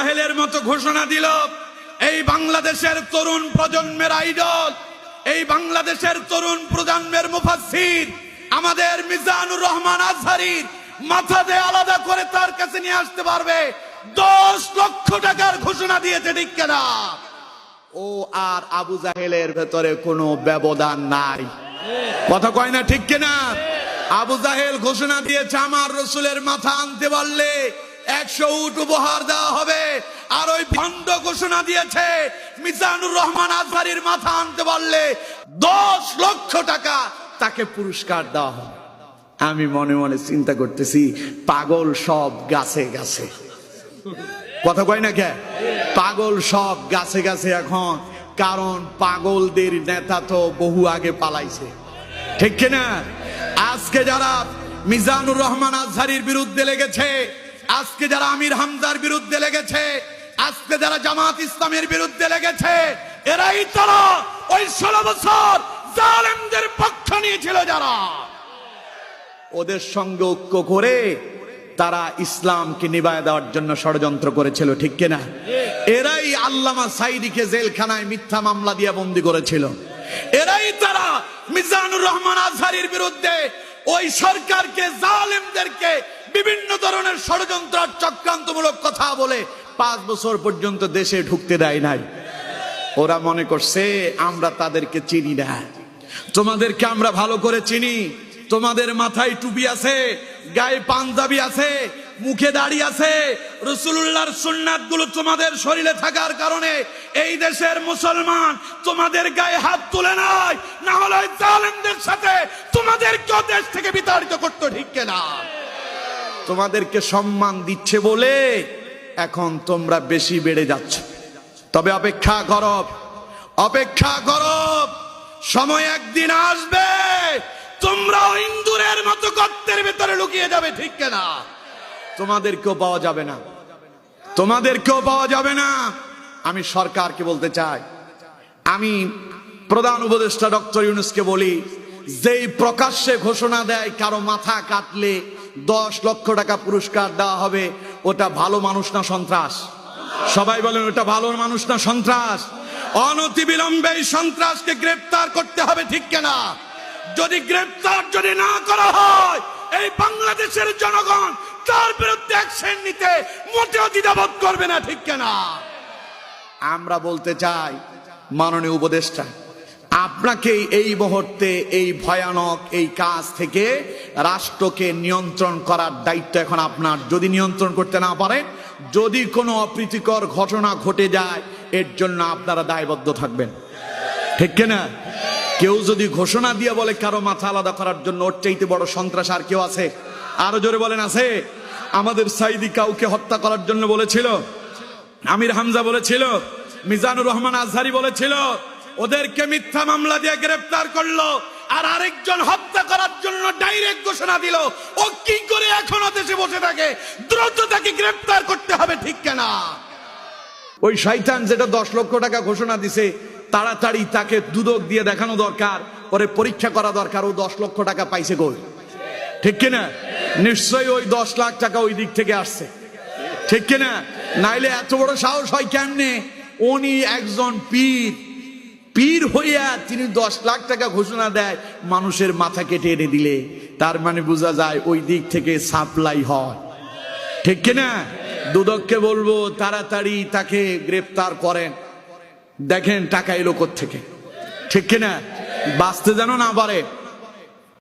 জাহেলের মতো ঘোষণা দিল, এই বাংলাদেশের তরুণ প্রজন্মের আইডল, এই বাংলাদেশের তরুণ প্রজন্মের মুফাসসির, আমাদের মিজানুর রহমান আজহারির মাথা দিয়ে আলাদা করে তার কাছে নিয়ে আসতে পারবে। দশ লক্ষ টাকার ঘোষণা দিয়েছে, ঠিক কেনা? ও আর আবু জাহেলের ভেতরে কোনো ব্যবধান নাই। কথা কয় না, ঠিক কিনা? আবু জাহেল ঘোষণা দিয়েছে, আমার রসুলের মাথা আনতে বললে একশো উট উপহার দেওয়া হবে। আর ওই ভণ্ড ঘোষণা দিয়েছে, মিজানুর রহমান আজহারির মাথা আনতে পারলে দশ লক্ষ টাকা তাকে পুরস্কার দেওয়া হবে। আমি মনে মনে চিন্তা করতেছি, পাগল সব গাছে গাছে। কথা কয় না কে? পাগল সব গাছে গাছে এখন, কারণ পাগলদের নেতা তো বহু আগে পালাইছে। ঠিক কিনা? আজকে যারা মিজানুর রহমান আজহারির বিরুদ্ধে লেগেছে আজকে যারা আমির হামজার বিরুদ্ধে লেগেছে, আজকে যারা জামাত ইসলামের বিরুদ্ধে লেগেছে, এরাই তারা ওই ষোলো বছর জালেমদের পক্ষ নিয়েছিল যারা। ওদের সঙ্গে ঐক্য করে তারা ইসলামকে নিবায় দেওয়ার জন্য ষড়যন্ত্র করেছিল, ঠিক কিনা? এরাই আল্লামা সাইদিকে জেলখানায় মিথ্যা মামলা দিয়ে বন্দি করেছিল। এরাই তারা মিজানুর রহমান আজহারির বিরুদ্ধে ওই সরকারকে, জালেমদেরকে বিভিন্ন ধরনের ষড়যন্ত্র চক্রান্তমূলক কথা বলে পাঁচ বছর পর্যন্ত দেশে ঢুকতে দেয় নাই। ওরা মনে করছে, আমরা তাদেরকে চিনি না। তোমাদেরকে আমরা ভালো করে চিনি। তোমাদের মাথায় টুপি আছে, গায়ে পাঞ্জাবি আছে, মুখে দাড়ি আছে। রসুল্লাহর সুন্নাতগুলো তোমাদের শরীরে থাকার কারণে এই দেশের মুসলমান তোমাদের গায়ে হাত তুলে নাই। না হলে সাথে তোমাদেরকেও দেশ থেকে বিতাড়িত করতো ঠিক না তোমাদেরকে সম্মান দিচ্ছে বলে এখন তোমরা বেশি বেড়ে যাচ্ছ। তবে অপেক্ষা করব অপেক্ষা করব সময় একদিন আসবে, তোমরাও ইন্দুরের মতো গর্তের ভেতরে লুকিয়ে যাবে, ঠিক না? তোমাদেরকেও পাওয়া যাবে না। তোমাদেরকেও পাওয়া যাবে না। আমি সরকারকে বলতে চাই, আমি প্রধান উপদেষ্টা ডক্টর ইউনুসকে বলি, যেই প্রকাশ্যে ঘোষণা দেয় কারও মাথা কাটলে দশ লক্ষ টাকা পুরস্কার দেওয়া হবে, ওটা ভালো মানুষ না সন্ত্রাস? সবাই বলেন, ওটা ভালো মানুষ না সন্ত্রাস? অনতি বিলম্বে এই সন্ত্রাসকে গ্রেপ্তার করতে হবে, ঠিক কিনা যদি গ্রেপ্তার যদি না করা হয়, এই বাংলাদেশের জনগণ তার বিরুদ্ধে অ্যাকশন নিতে মোটেও দ্বিধাবোধ করবে না, ঠিক কিনা আমরা বলতে চাই, মাননীয় উপদেষ্টা আপনাকে এই মুহূর্তে এই ভয়ানক এই কাজ থেকে রাষ্ট্রকে নিয়ন্ত্রণ করার দায়িত্ব এখন আপনার। যদি নিয়ন্ত্রণ করতে না পারেন যদি কোনো অপ্রীতিকর ঘটনা ঘটে যায়, এর জন্য আপনারা দায়বদ্ধ থাকবেন। ঠিক কিনা? কেউ যদি ঘোষণা দিয়ে বলে কারও মাথা আলাদা করার জন্য ওর চাইতে বড় সন্ত্রাস আর কেউ আছে? আরও জোরে বলেন, আছে? আমাদের সাইদি কাউকে হত্যা করার জন্য বলেছিল, আমির হামজা বলেছিল, মিজানুর রহমান আজহারি বলেছিল ওদেরকে মিথ্যা মামলা দিয়ে গ্রেফতার করল আর আরেকজন হত্যা করার জন্য ডাইরেক্ট ঘোষণা দিল। ও কি করে এখনও দেশে বসে থাকে? দ্রুত তাকে গ্রেফতার করতে হবে, ঠিক কেনা? ওই শয়তান যেটা দশ লক্ষ টাকা ঘোষণা দিছে, তাড়াতাড়ি তাকে দুদক দিয়ে দেখানো দরকার, পরে পরীক্ষা করা দরকার, ও দশ লক্ষ টাকা পাইছে গোল ঠিক কিনা? নিশ্চয়ই ওই দশ লাখ টাকা ওই দিক থেকে আসছে। ঠিক কিনা? নাইলে এত বড় সাহস হয় কেমনে? উনি একজন পীর। পীর হইয়া তিনি দশ লাখ টাকা ঘোষণা দেয়, মানুষের মাথা কেটে এনে দিলে। তার মানে বোঝা যায় ওই দিক থেকে সাপ্লাই হয়। ঠিক কিনা? দুদককে বলব, তাড়াতাড়ি তাকে গ্রেপ্তার করেন। দেখেন টাকা এলো থেকে ঠিক কিনা? বাঁচতে যেন না পারে।